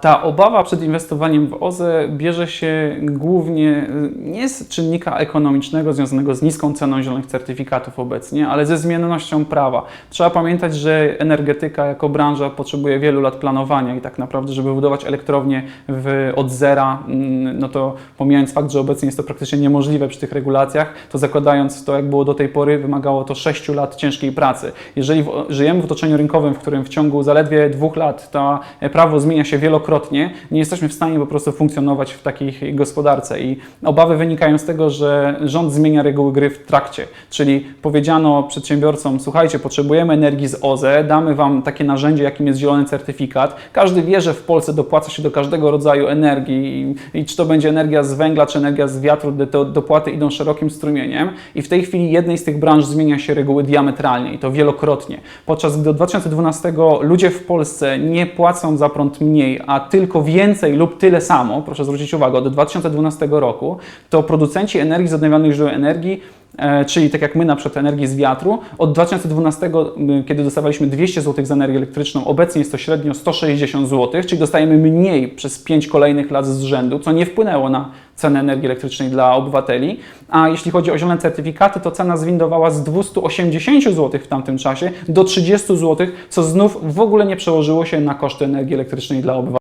Ta obawa przed inwestowaniem w OZE bierze się głównie y, nie z czynnika ekonomicznego związanego z niską ceną zielonych certyfikatów obecnie, ale ze zmiennością prawa. Trzeba pamiętać, że energetyka jako branża potrzebuje wielu lat planowania i tak naprawdę, żeby budować elektrownię w, od zera, mm, no to pomijając fakt, że obecnie jest to praktycznie niemożliwe przy tych regulacjach, to zakładając to, jak było do tej pory, wymagało to 6 lat ciężkiej pracy. Jeżeli w, żyjemy w otoczeniu rynkowym, w którym w ciągu zaledwie dwóch lat to prawo zmienia się wielokrotnie, nie jesteśmy w stanie po prostu funkcjonować w takiej gospodarce i obawy wynikają z tego, że rząd zmienia reguły gry w trakcie, czyli powiedziano przedsiębiorcom, słuchajcie, potrzebujemy energii z OZE, damy Wam takie narzędzie, jakim jest zielony certyfikat. Każdy wie, że w Polsce dopłaca się do każdego rodzaju energii i, i czy to będzie energia z węgla, czy energia z wiatru, te dopłaty idą szerokim strumieniem i w tej chwili jednej z tych branż zmienia się reguły diametralnie i to wielokrotnie. Podczas gdy od 2012 ludzie w Polsce nie płacą za prąd mniej, a tylko więcej lub tyle samo, proszę zwrócić uwagę, od 2012 roku, to producenci energii z odnawialnych źródeł energii E, czyli tak jak my na przykład energii z wiatru, od 2012, m, kiedy dostawaliśmy 200 zł za energię elektryczną, obecnie jest to średnio 160 zł, czyli dostajemy mniej przez 5 kolejnych lat z rzędu, co nie wpłynęło na cenę energii elektrycznej dla obywateli. A jeśli chodzi o zielone certyfikaty, to cena zwindowała z 280 zł w tamtym czasie do 30 zł, co znów w ogóle nie przełożyło się na koszty energii elektrycznej dla obywateli.